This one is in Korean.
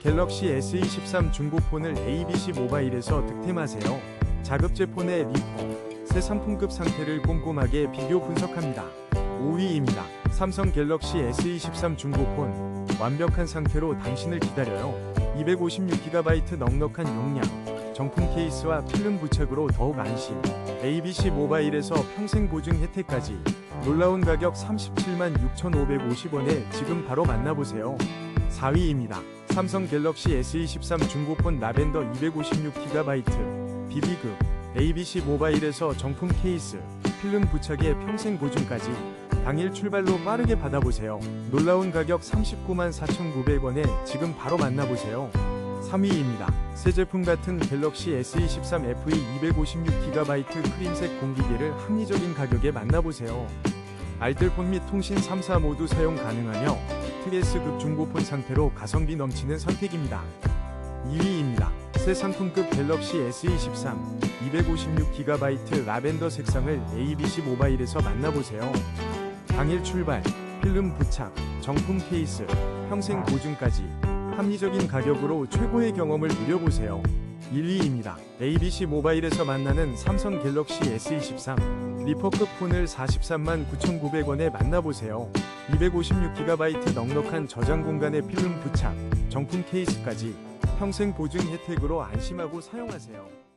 갤럭시 S23 중고폰을 ABC 모바일에서 득템하세요. 자급제 폰의 리퍼, 새 상품급 상태를 꼼꼼하게 비교 분석합니다. 5위입니다. 삼성 갤럭시 S23 중고폰. 완벽한 상태로 당신을 기다려요. 256GB 넉넉한 용량. 정품 케이스와 필름 부착으로 더욱 안심. ABC 모바일에서 평생 보증 혜택까지. 놀라운 가격 37만 6,550원에 지금 바로 만나보세요. 4위입니다. 삼성 갤럭시 S23 중고폰 라벤더 256GB 비비급 ABC 모바일에서 정품 케이스 필름 부착에 평생 보증까지 당일 출발로 빠르게 받아보세요. 놀라운 가격 39만 4,900원에 지금 바로 만나보세요. 3위입니다. 새 제품 같은 갤럭시 S23 FE 256GB 크림색 공기계를 합리적인 가격에 만나보세요. 알뜰폰 및 통신 3사 모두 사용 가능하며 트레스급 중고폰 상태로 가성비 넘치는 선택입니다. 2위입니다. 새 상품급 갤럭시 S23 256GB 라벤더 색상을 ABC 모바일에서 만나보세요. 당일 출발, 필름 부착, 정품 케이스, 평생 보증까지 합리적인 가격으로 최고의 경험을 누려보세요. 1위입니다. ABC 모바일에서 만나는 삼성 갤럭시 S23 리퍼급 폰을 43만 9,900원에 만나보세요. 256GB 넉넉한 저장 공간의 필름 부착, 정품 케이스까지 평생 보증 혜택으로 안심하고 사용하세요.